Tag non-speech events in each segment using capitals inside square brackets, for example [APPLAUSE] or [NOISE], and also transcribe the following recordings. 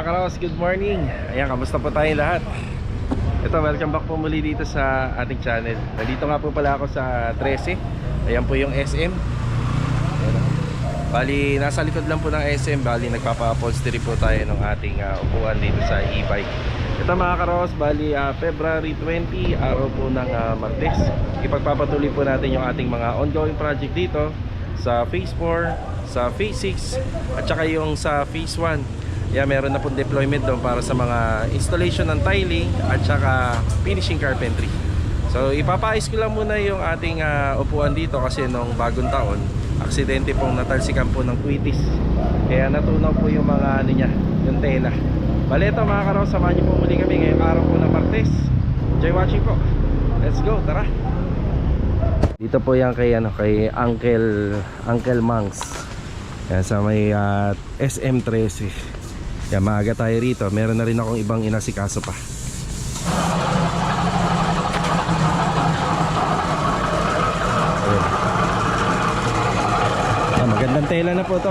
Mga karaos, good morning. Ayan, kamusta po tayong lahat? Ito, welcome back po muli dito sa ating channel. Nandito nga po pala ako sa 13. Ayan po yung SM. Bali, nasa likod lang po ng SM. Bali, nagpapa-upholstery po tayo ng ating ah, upuan dito sa e-bike. Ito mga karaos, bali ah, February 20, araw po ng ah, Martes. Ipagpapatuloy po natin yung ating mga ongoing project dito sa Phase 4, sa Phase 6, at saka yung sa Phase 1. Yeah, meron na pong deployment doon para sa mga installation ng tiling at saka finishing carpentry. So ipapaayos ko lang muna yung ating ah, upuan dito kasi nung bagong taon, aksidente pong natalsikan po ng kwitis. Kaya natunaw po yung mga ano niya, yung tela. Bale ito mga karaw, samahan niyo po muli kami ngayong araw po ng Martes. Enjoy watching po. Let's go, tara. Dito po yan kay ano kay Uncle Uncle Mangs. Yan sa may ah, SM13. Yan maaga tayo rito. Meron na rin akong ibang inasikaso pa. Ah, magandang tela na po to.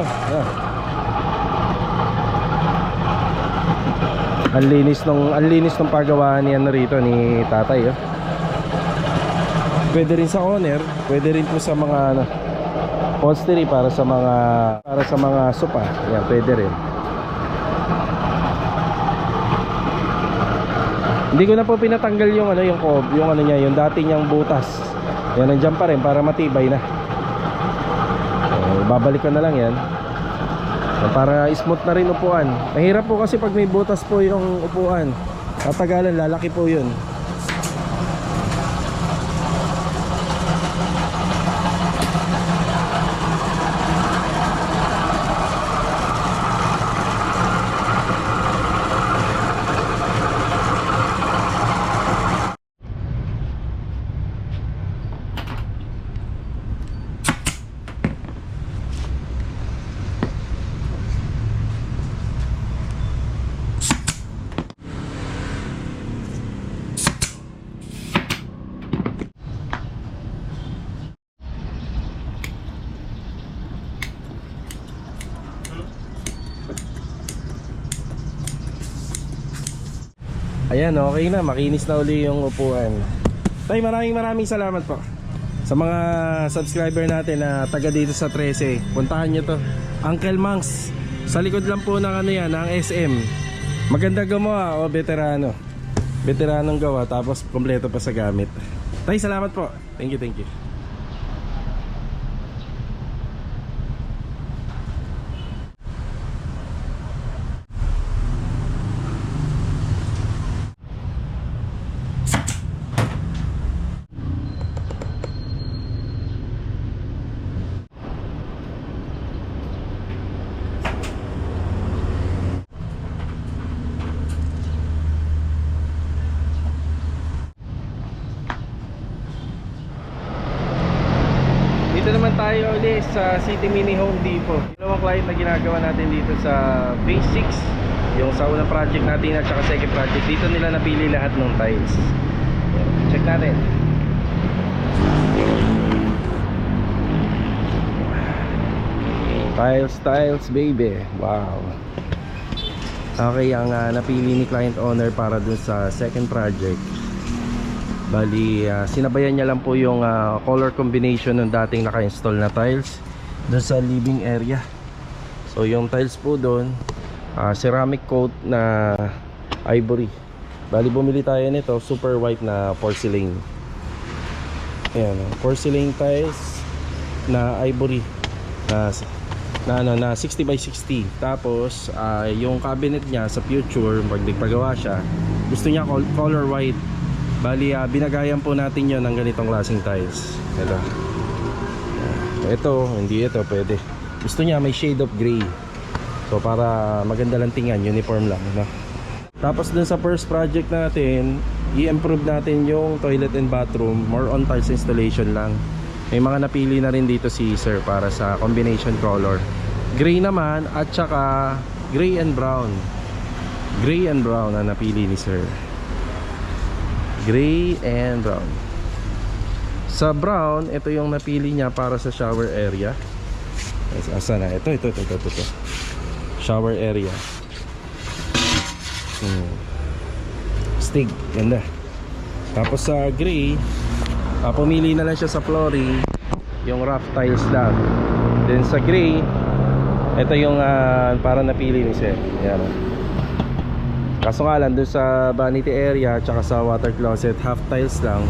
Ang linis nung ang linis nung paggawa ni rito ni Tatay, oh. Pwede rin sa owner, pwede rin po sa mga ano, para sa mga para sa mga sopa. Yan, pwede rin. Hindi ko na po pinatanggal yung ano yung cob, yung ano niya, yung dati niyang butas. Yan nandiyan pa rin para matibay na. So, babalik ko na lang 'yan. So, para smooth na rin upuan. Mahirap po kasi pag may butas po yung upuan. Tatagalan lalaki po 'yun. Ayan, okay na. Makinis na uli yung upuan. Tay, maraming maraming salamat po. Sa mga subscriber natin na taga dito sa 13, puntahan nyo to. Uncle Mangs. Sa likod lang po ng ano yan, ng SM. Maganda gumawa o veterano. Veteranong gawa tapos kompleto pa sa gamit. Tay, salamat po. Thank you, thank you. Dito naman tayo ulit sa City Mini Home Depot. Dalawang client na ginagawa natin dito sa Phase 6. Yung sa unang project natin at saka second project. Dito nila napili lahat ng tiles. Check natin. Tiles, tiles baby. Wow. Okay, ang ah, napili ni client owner para dun sa second project Bali, ah, sinabayan niya lang po yung ah, color combination ng dating naka-install na tiles doon sa living area. So yung tiles po doon, ah, ceramic coat na ivory. Bali bumili tayo nito, super white na porcelain. Ayan, oh, porcelain tiles na ivory na na ano na 60 by 60. Tapos ah, yung cabinet niya sa future, pag nagpagawa siya, gusto niya col- color white Bali, ah, binagayan po natin yon ng ganitong klaseng tiles. Ito. Ito, hindi ito, pwede. Gusto niya may shade of gray. So, para maganda lang tingnan, uniform lang. No? Tapos dun sa first project natin, i-improve natin yung toilet and bathroom. More on tiles installation lang. May mga napili na rin dito si sir para sa combination color. Gray naman at saka gray and brown. Gray and brown ang napili ni sir gray and brown sa brown ito yung napili niya para sa shower area asa na ito ito ito ito, ito. shower area Hmm. Stig, ganda. Tapos sa gray, ah, pumili na lang siya sa flooring, yung rough tiles lang. Then sa gray, ito yung ah, para napili ni Sir. Yan. Kaso nga lang, doon sa vanity area, tsaka sa water closet, half tiles lang.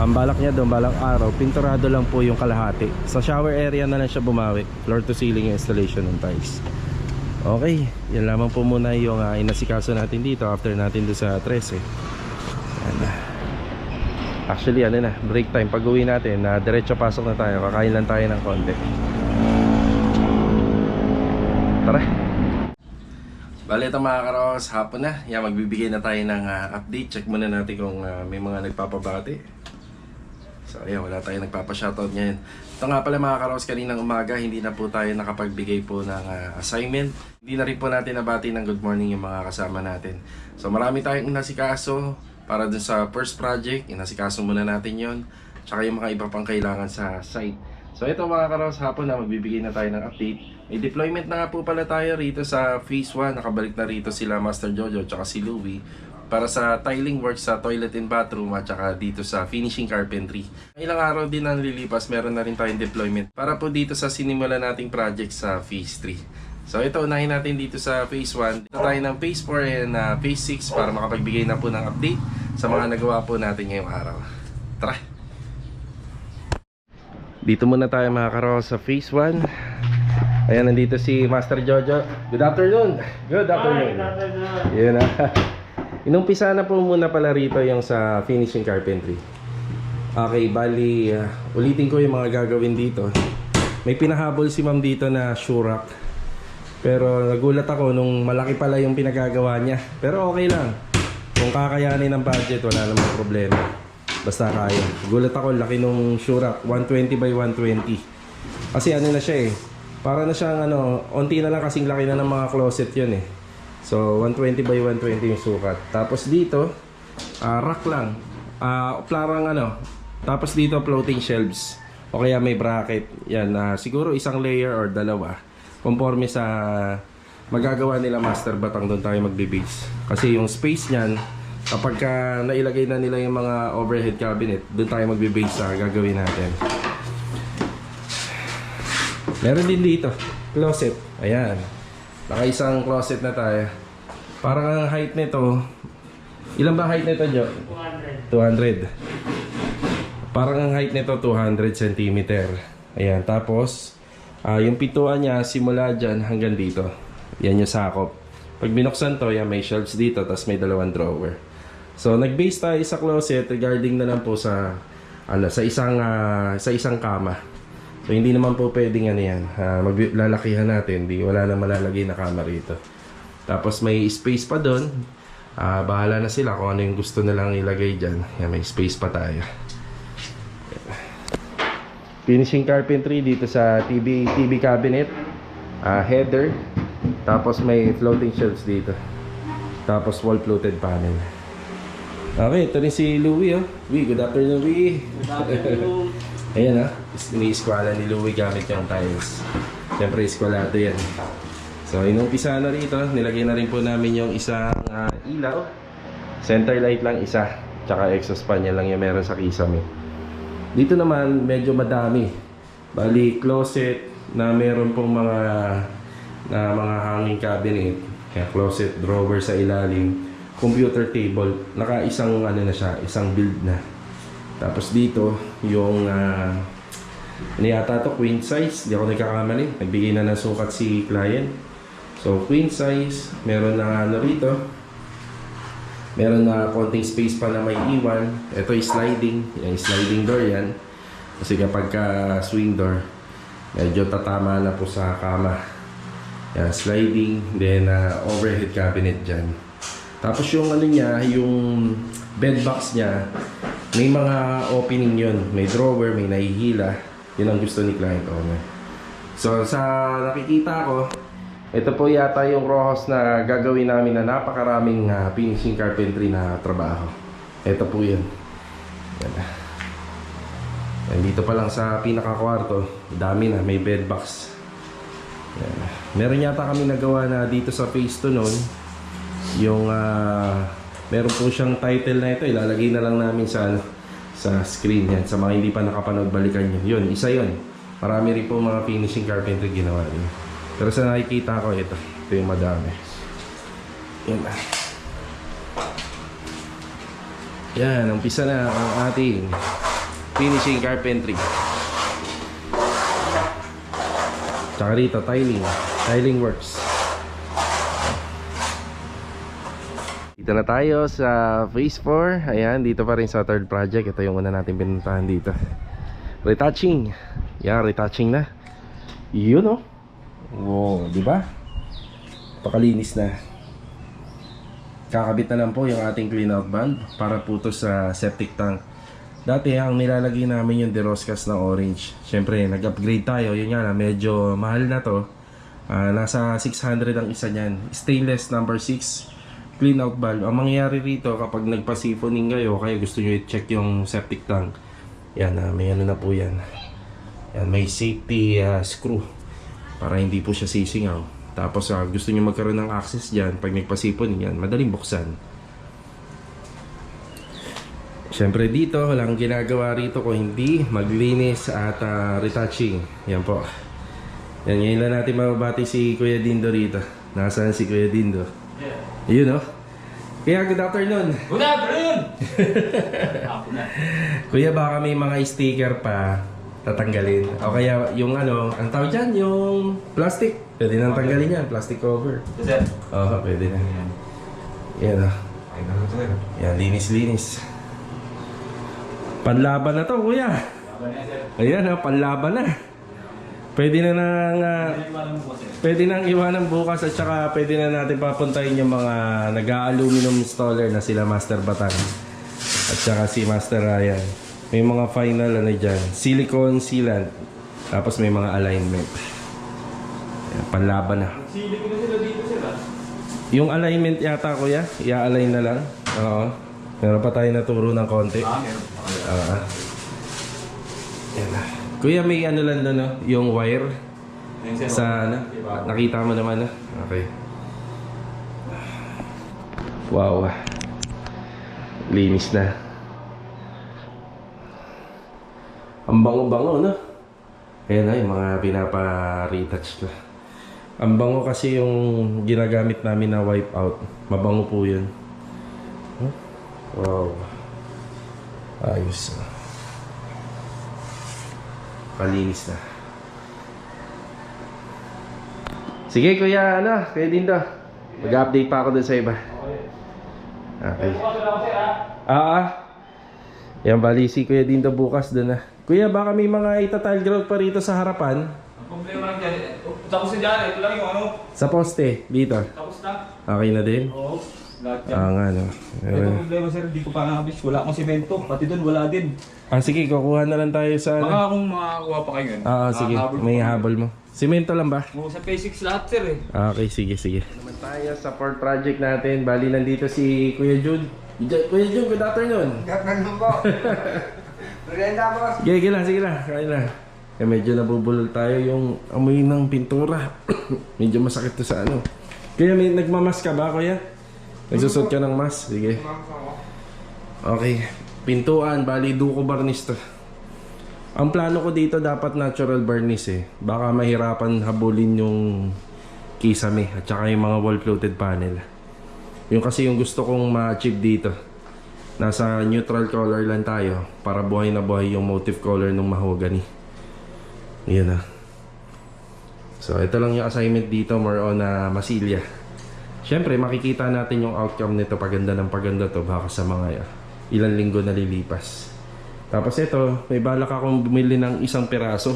Ang balak niya doon, balang araw, pinturado lang po yung kalahati. Sa shower area na lang siya bumawi. Floor to ceiling yung installation ng tiles. Okay, yan lamang po muna yung uh, inasikaso natin dito after natin doon sa 13. Yan. Actually, ano na, break time. Pag uwi natin, na diretso pasok na tayo. Kakain lang tayo ng konti. Tara. Bale ito mga karos, hapon na. Yan, magbibigay na tayo ng ah, update. Check muna natin kung ah, may mga nagpapabati. So ayan, wala tayo nagpapa-shoutout ngayon. Ito nga pala mga karos, kaninang umaga, hindi na po tayo nakapagbigay po ng ah, assignment. Hindi na rin po natin nabati ng good morning yung mga kasama natin. So marami tayong inasikaso para dun sa first project. Inasikaso muna natin yon Tsaka yung mga iba pang kailangan sa site. So ito mga karos, hapon na magbibigay na tayo ng update. May deployment na nga po pala tayo rito sa phase 1. Nakabalik na rito sila Master Jojo tsaka si Louie para sa tiling work sa toilet and bathroom at saka dito sa finishing carpentry. Ilang araw din ang lilipas, meron na rin tayong deployment para po dito sa sinimula nating project sa phase 3. So ito, unahin natin dito sa phase 1. Dito tayo ng phase 4 and uh, phase 6 para makapagbigay na po ng update sa mga nagawa po natin ngayong araw. Tara! Dito muna tayo mga karo sa phase 1. Ayan, nandito si Master Jojo. Good afternoon! Good afternoon! Yun na. [LAUGHS] Inumpisa na po muna pala rito yung sa finishing carpentry. Okay, bali, uh, ulitin ko yung mga gagawin dito. May pinahabol si ma'am dito na shurak. Pero nagulat ako nung malaki pala yung pinagagawa niya. Pero okay lang. Kung kakayanin ng budget, wala namang problema. Basta kaya. Gulat ako, laki nung shurak. 120 by 120. Kasi ano na siya eh. Para na siyang ano, onti na lang kasing laki na ng mga closet yun eh. So, 120 by 120 yung sukat. Tapos dito, ah, rack lang. Ah, parang ano, tapos dito floating shelves. O kaya may bracket. Yan, ah, siguro isang layer or dalawa. Conforme sa magagawa nila master batang doon tayo magbe-base. Kasi yung space niyan, kapag ka nailagay na nila yung mga overhead cabinet, doon tayo magbe-base sa gagawin natin. Meron din dito, closet. Ayan. Naka isang closet na tayo. Parang ang height nito, ilan ba height nito, Jo? 200. 200. Parang ang height nito 200 cm. Ayan, tapos ah, yung pituan niya simula dyan hanggang dito. Yan yung sakop. Pag binuksan to, yan may shelves dito, tapos may dalawang drawer. So nag-base tayo sa closet regarding na lang po sa ano, sa isang ah, sa isang kama. So hindi naman po pwedeng ano yan. Uh, maglalakihan natin, di wala na malalagay na kama rito. Tapos may space pa doon. Ah, bahala na sila kung ano yung gusto nilang ilagay diyan. Yan, may space pa tayo. Finishing carpentry dito sa TV TV cabinet. Ah, header. Tapos may floating shelves dito. Tapos wall floated panel. Okay, ito rin si Louie oh. Louie, good afternoon Louie. Ayan ah, ini-eskwala ni Louie gamit yung tiles. Siyempre, eskwalado yan. So, inumpisa na rito, nilagay na rin po namin yung isang ah, ilaw. Center light lang isa, tsaka exhaust fan yan lang yung meron sa kisame. Dito naman, medyo madami. Bali, closet na meron pong mga na mga hanging cabinet. Kaya closet, drawer sa ilalim, computer table. Naka isang ano na siya, isang build na. Tapos dito, yung uh, ano yata to, queen size. Hindi ako nagkakamali. Nagbigay na ng sukat si client. So, queen size. Meron na ano rito. Meron na konting space pa na may iwan. Ito is sliding. Yung sliding door yan. Kasi kapag ka swing door, medyo tatama na po sa kama. Yan, sliding. Then, uh, overhead cabinet dyan. Tapos yung ano niya, yung bed box niya, may mga opening yun. May drawer, may nahihila. Yun ang gusto ni client owner. So, sa nakikita ko, ito po yata yung rojos na gagawin namin na napakaraming uh, finishing carpentry na trabaho. Ito po yun. Yan. Yan, dito pa lang sa pinakakwarto, dami na, may bed box. Yan. Meron yata kami nagawa na dito sa phase 2 noon. yung ah, meron po siyang title na ito, ilalagay na lang namin sa sa screen yan. Sa mga hindi pa nakapanood, balikan nyo. Yun, isa yun. Marami rin po mga finishing carpentry ginawa rin. Pero sa nakikita ko, ito. Ito yung madami. Yan. Yan, umpisa na ang ating finishing carpentry. Tsaka rito, tiling. Tiling works. Dito na tayo sa phase 4. Ayan, dito pa rin sa third project. Ito yung una natin pinuntahan dito. Retouching. Yan, retouching na. Yun oh. Wow, di ba? Pakalinis na. Kakabit na lang po yung ating clean out band para po to sa septic tank. Dati ang nilalagay namin yung Deroscas na orange. Siyempre, nag-upgrade tayo. Yun nga medyo mahal na to. Ah, nasa 600 ang isa niyan. Stainless number 6 clean out valve. Ang mangyayari rito kapag nagpa-siphoning kayo, kaya gusto nyo i-check yung septic tank. Yan, ah, may ano na po yan. Yan, may safety ah, screw para hindi po siya sisingaw. Tapos ah, gusto nyo magkaroon ng access dyan, pag nagpa-siphoning yan, madaling buksan. Siyempre dito, walang ginagawa rito kung hindi maglinis at ah, retouching. Yan po. Yan, ngayon lang natin mababati si Kuya Dindo rito. Nasaan si Kuya Dindo? Yun oh. Kaya good afternoon. Good afternoon! Ako [LAUGHS] na. Kuya baka may mga sticker pa tatanggalin. O kaya yung ano, ang tawag dyan, yung plastic. Pwede nang tanggalin yan, plastic cover. Sir. Oo, pwede na. Yan oh. Ay, naman sir. Yan, linis-linis. Panlaban na to, kuya. Laban na sir. Ayan oh, panlaban na. Pwede na nang ah, sir. Pwede nang iwanan bukas at saka pwede na natin papuntahin yung mga nag-aluminum installer na sila Master Batang at saka si Master Ryan. May mga final ano dyan, silicone sealant. Tapos may mga alignment. Ayan, panlaban na. Sili ko na sila dito sir ah. Yung alignment yata kuya, i-align na lang. Oo. Meron pa tayo naturo ng konti. Ah, meron pa kayo. Oo. Na. Kuya, may ano lang doon, no? yung wire. Sa ano? Nakita mo naman na? Okay. Wow. Linis na. Ang bango-bango, no? Ayan na yung mga pinapa-retouch ko. Ang bango kasi yung ginagamit namin na wipe out. Mabango po yun. Huh? Wow. Ayos. Kalinis na. Sige kuya, ano, kayo din daw. Mag-update pa ako dun sa iba. Okay. Ah. Ah, ah. Yan, bali si kuya din daw bukas dun na. Kuya, baka may mga itatile grout pa rito sa harapan. Ang problema lang dyan. eh, Tapos na dyan. Ito lang yung ano. Sa poste, dito. Tapos na. Okay na din? Oo. Lahat yan. Ah, nga, no. Ito Eh, problema sir. Hindi ko pa nakabis. Wala akong simento. Pati doon wala din. Ah, sige, kukuha na lang tayo sa Baka ano. kung makakuha pa kayo yun. Ah, ah, sige. Makahabol May pa habol mo. Simento lang ba? Oo, sa P6 lahat sir eh. Ah, Okay, sige, sige. Naman tayo sa port project natin. Bali, nandito si Kuya Jude. Ju- Kuya Jude, good afternoon. Ganun po. [LAUGHS] Merienda boss. Sige, sige lang, sige lang. Kaya na. Eh, medyo nabubulol tayo yung amoy ng pintura. [COUGHS] medyo masakit to sa ano. Kaya may nagmamas ka ba, kuya? Nagsusot ka ng mask? Sige. Okay. Pintuan, bali duko varnish to. Ang plano ko dito dapat natural varnish eh. Baka mahirapan habulin yung kisame at saka yung mga wall floated panel. Yung kasi yung gusto kong ma-achieve dito. Nasa neutral color lang tayo para buhay na buhay yung motif color ng mahogany. Yan na. So ito lang yung assignment dito more on na masilya. Siyempre makikita natin yung outcome nito paganda ng paganda to baka sa mga uh, ilang linggo na lilipas. Tapos ito, may balak akong bumili ng isang piraso.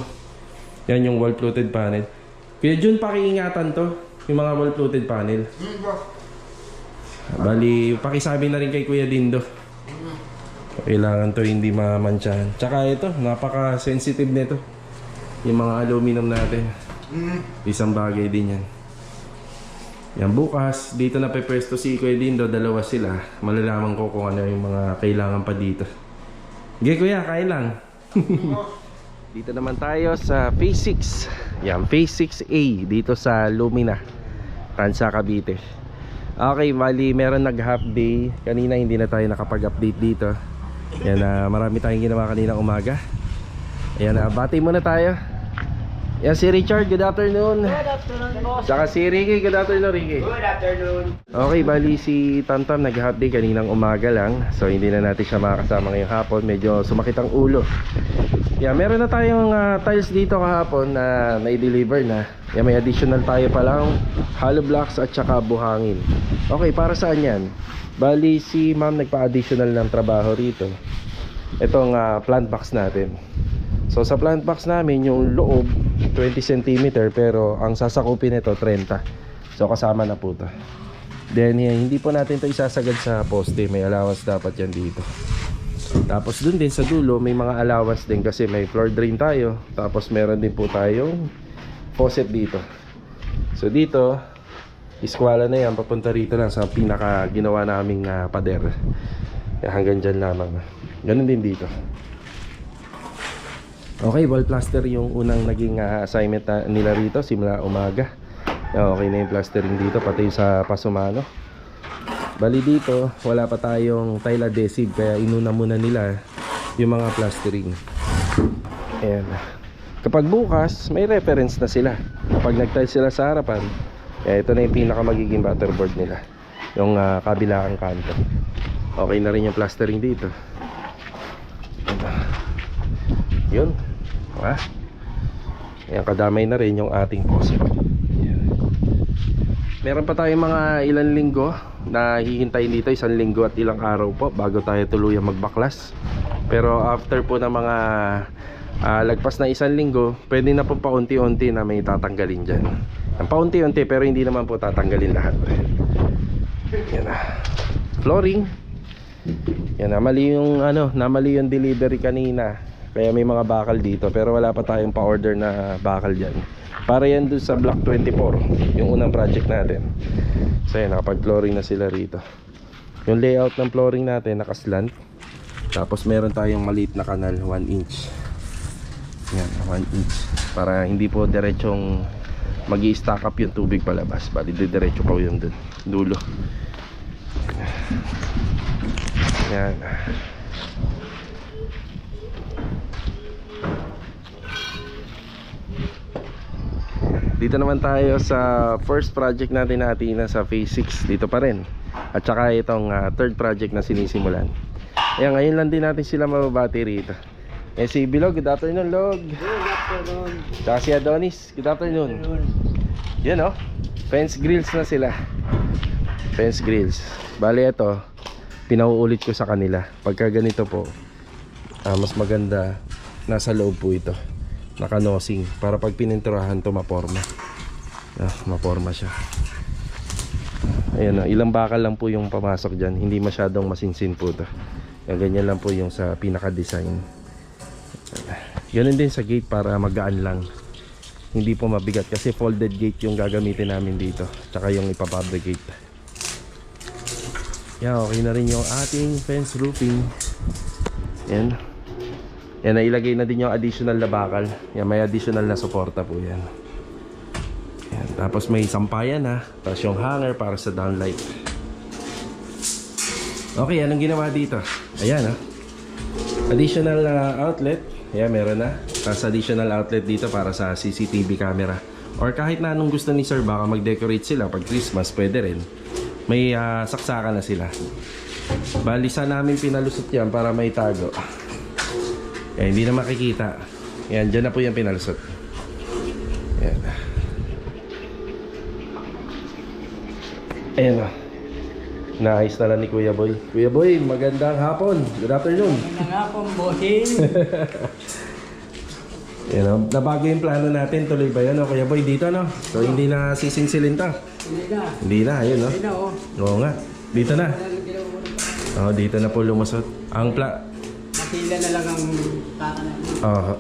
Yan yung wall floated panel. Kuya Jun, pakiingatan to. Yung mga wall floated panel. Bali, pakisabi na rin kay Kuya Dindo. Kailangan to hindi mamantsahan. Tsaka ito, napaka-sensitive nito. Yung mga aluminum natin. Hmm. Isang bagay din yan. Yan bukas, dito na pepesto si Kuya Dindo, dalawa sila. Malalaman ko kung ano yung mga kailangan pa dito. Sige kuya, kain lang. [LAUGHS] dito naman tayo sa Phase 6. Yan, Phase 6A dito sa Lumina, Tansa, Cavite. Okay, mali meron nag half day. Kanina hindi na tayo nakapag-update dito. Yan na marami tayong ginawa kanina umaga. Ayan na, bati muna tayo. Yan si Richard, good afternoon. Good afternoon, boss. Tsaka si Ricky, good afternoon Ricky. Good afternoon. Okay, bali si Tamtam nag-half day kaninang umaga lang. So hindi na natin siya makakasama ngayong hapon. Medyo sumakit ang ulo. Yeah, meron na tayong ah, tiles dito kahapon na na-deliver na. Yeah, may additional tayo pa lang hollow blocks at saka buhangin. Okay, para saan yan? Bali si ma'am nagpa-additional ng trabaho rito. Itong ah, plant box natin. So sa plant box namin yung loob 20 cm pero ang sasakupin nito 30. So kasama na po to. Then eh, hindi po natin to isasagad sa poste, may allowance dapat yan dito. Tapos dun din sa dulo may mga allowance din kasi may floor drain tayo. Tapos meron din po tayong faucet dito. So dito, iskwala na yan papunta rito lang sa pinaka ginawa naming ah, pader. Kaya hanggang dyan lamang. Ganun din dito. Okay, wall plaster yung unang naging ah, assignment na- nila rito simula umaga. Okay na yung plastering dito pati sa pasumano. Bali dito, wala pa tayong tile adhesive kaya inuna muna nila yung mga plastering. Ayan. Kapag bukas, may reference na sila. Kapag nag-tile sila sa harapan, eh, ito na yung pinaka magiging butterboard nila. Yung uh, kabilang kanto. Okay na rin yung plastering dito. Yun. Ha? Ayan, kadamay na rin yung ating posit. Ayan. Meron pa tayong mga ilang linggo na hihintayin dito, isang linggo at ilang araw po bago tayo tuluyang magbaklas. Pero after po ng mga ah, lagpas na isang linggo, pwede na po paunti-unti na may tatanggalin dyan. Ang paunti-unti pero hindi naman po tatanggalin lahat. Yan na. Flooring. Yan na, mali yung ano, namali yung delivery kanina. Kaya may mga bakal dito pero wala pa tayong pa-order na bakal diyan. Para yan dun sa Block 24, yung unang project natin. So yan, nakapag-flooring na sila rito. Yung layout ng flooring natin nakaslant. Tapos meron tayong maliit na kanal, 1 inch. Yan, 1 inch. Para hindi po diretsong mag stack up yung tubig palabas. Bali, diretso pa yung dun, dulo. Yan. Dito naman tayo sa first project natin na Athena sa phase 6 dito pa rin. At saka itong ah, third project na sinisimulan. Ayan, ngayon lang din natin sila mababati rito. Eh si Bilog, good afternoon Log. Good afternoon. Tsaka si Adonis, good afternoon. Yan oh, fence grills na sila. Fence grills. Bali ito, pinauulit ko sa kanila. Pagka ganito po ah, Mas maganda Nasa loob po ito Naka-nosing. Para pag pininturahan to maporma. Ah, Maporma siya. Ayan na, ilang bakal lang po yung pamasok dyan. Hindi masyadong masinsin po to. Yan, Ganyan lang po yung sa pinaka-design. Ganun din sa gate para magaan lang. Hindi po mabigat kasi folded gate yung gagamitin namin dito. Tsaka yung ipapabricate. Yan, okay na rin yung ating fence roofing. Yan Yan, nailagay na din yung additional na bakal. Yan, may additional na suporta po yan. Yan, tapos may sampayan na Tapos yung hanger para sa downlight. Okay, anong ginawa dito? Ayan ah. Additional na outlet. Ayan, meron na. Tapos additional outlet dito para sa CCTV camera. Or kahit na anong gusto ni sir Baka mag-decorate sila pag Christmas Pwede rin. May ah, saksakan na sila. Balisa namin pinalusot yan para may tago Eh, hindi na makikita Ayan, dyan na po yung pinalusot Ayan Ayan o. Naayos na lang ni Kuya Boy. Kuya Boy, magandang hapon. Good afternoon. Ano nga pong bohin? [LAUGHS] Ayan o. Nabago yung plano natin. Tuloy ba yan o Kuya Boy dito no? So hindi na sisinsilin to. Hindi na. Hindi na, ayun no? Hindi na oh. Oo nga. Dito na. Oo, dito na po lumusot. Ang pla... Matila na lang ang kakanan. Oo.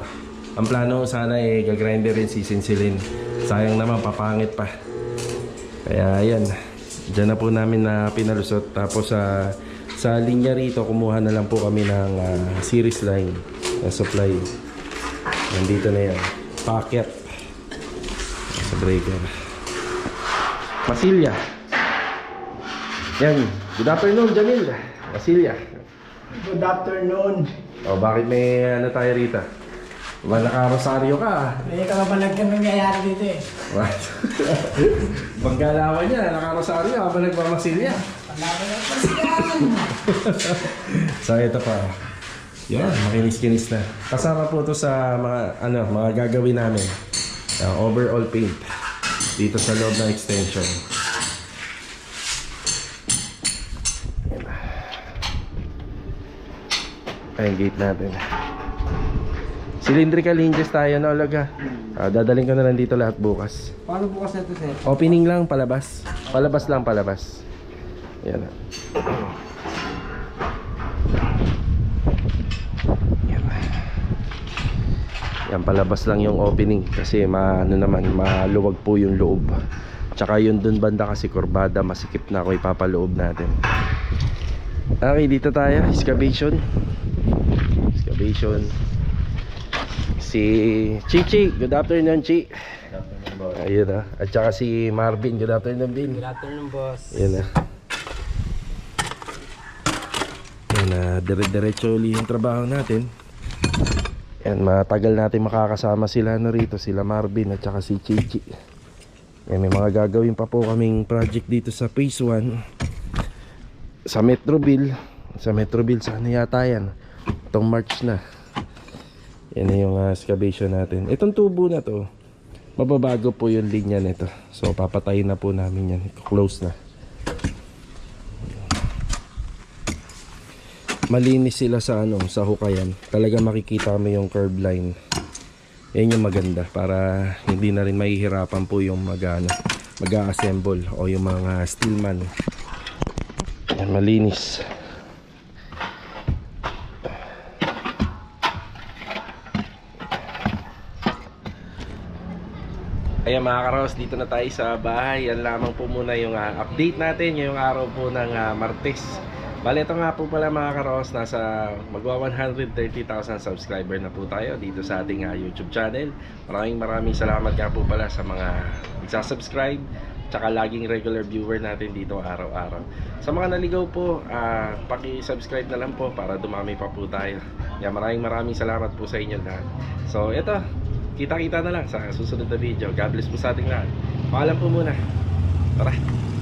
ang plano sana eh, gagrinder rin sisinsilin. Sayang naman, papangit pa. Kaya ayan. Diyan na po namin na pinalusot. Tapos sa sa linya rito, kumuha na lang po kami ng ah, series line na supply. Nandito na yan. Packet. Sa breaker. Pasilya. Yan. Good afternoon, Jamil. Basilia. Good afternoon. O, bakit may ano tayo rito? Ba, naka-rosaryo ka ah. May kakabalag kami nangyayari dito eh. What? [LAUGHS] Panggalawan niya, naka-rosaryo habang nagmamasilya. [LAUGHS] So ito pa. Yan, makinis-kinis na. Kasama po to sa mga ano, mga gagawin namin. Uh, overall paint dito sa loob ng extension. Ay, yung gate natin. Cylindrical hinges tayo na olaga. Ah, dadaling ko na lang dito lahat bukas. Paano bukas na ito, sir? Opening lang, palabas. Palabas lang, palabas. Yan na. Yan. Yan, palabas lang yung opening kasi maano naman, maluwag po yung loob. Tsaka yun dun banda kasi kurbada, masikip na ako ipapaloob natin. Okay, dito tayo. Excavation. Excavation. Si Chichi. Good afternoon, Chi. Ayun na. At saka si Marvin. Good afternoon, Bin. Good afternoon, boss. Ayun na. Ayun na. Dire-diretso uli yung trabaho natin. Yan, matagal natin makakasama sila na rito. Sila Marvin at saka si Chichi. Yan, may mga gagawin pa po kaming project dito sa Phase 1. Sa Metroville. Sa Metroville, sana yata yan. Itong March na. Yan yung uh, excavation natin. Itong tubo na to, mababago po yung linya nito. So papatayin na po namin yan. Close na. Malinis sila sa ano, sa hukayan. Talaga makikita mo yung curve line. Yan yung maganda para hindi na rin mahihirapan po yung mag, ano, mag-assemble o yung mga steelman. Yan, malinis. Ayan mga karos, dito na tayo sa bahay. Yan lamang po muna yung ah, update natin ngayong araw po ng ah, Martes. Bale, ito nga po pala mga karos, nasa magwa 130,000 subscriber na po tayo dito sa ating ah, YouTube channel. Maraming maraming salamat nga po pala sa mga nagsasubscribe tsaka laging regular viewer natin dito araw-araw. Sa mga naligaw po, ah, paki-subscribe na lang po para dumami pa po tayo. Yan, maraming maraming salamat po sa inyo lahat. So, ito, kita-kita na lang sa susunod na video. God bless po sa ating lahat. Paalam po muna. Tara.